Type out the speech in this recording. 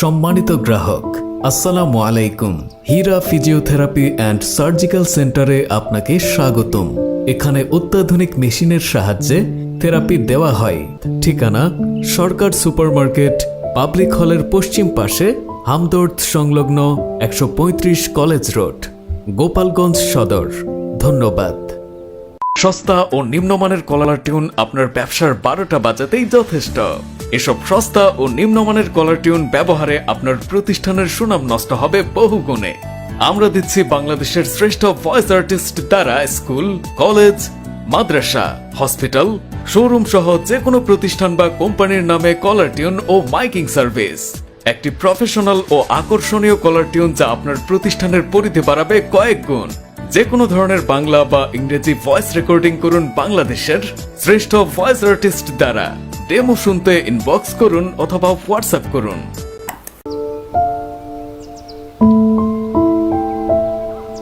সম্মানিত গ্রাহক, আসসালামু আলাইকুম। হীরা ফিজিওথেরাপি অ্যান্ড সার্জিক্যাল সেন্টারে আপনাকে স্বাগতম। এখানে অত্যাধুনিক মেশিনের সাহায্যে থেরাপি দেওয়া হয়। ঠিকানা, সরকার সুপারমার্কেট, পাবলিক হলের পশ্চিম পাশে, হামদর্দ সংলগ্ন একশো পঁয়ত্রিশ কলেজ রোড, গোপালগঞ্জ সদর। ধন্যবাদ। সস্তা ও নিম্নমানের কলার টিউন আপনার ব্যবসার বারোটা বাজাতেই যথেষ্ট। এসব সস্তা ও নিম্নমানের কলার টিউন ব্যবহারে আপনার প্রতিষ্ঠানের সুনাম নষ্ট হবে বহু গুণে আমরা দিচ্ছি বাংলাদেশের শ্রেষ্ঠ ভয়েস আর্টিস্ট দ্বারা স্কুল, কলেজ, মাদ্রাসা হসপিটাল শোরুম সহ যে কোনো প্রতিষ্ঠান বা কোম্পানির নামে কলার টিউন ও মাইকিং সার্ভিস একটি প্রফেশনাল ও আকর্ষণীয় কলার টিউন যা আপনার প্রতিষ্ঠানের পরিধি বাড়াবে কয়েক গুণ। যে কোনো ধরনের বাংলা বা ইংরেজি ভয়েস রেকর্ডিং করুন বাংলাদেশের শ্রেষ্ঠ ভয়েস আর্টিস্ট দ্বারা। ডেমো শুনতে ইনবক্স করুন অথবা হোয়াটসঅ্যাপ করুন।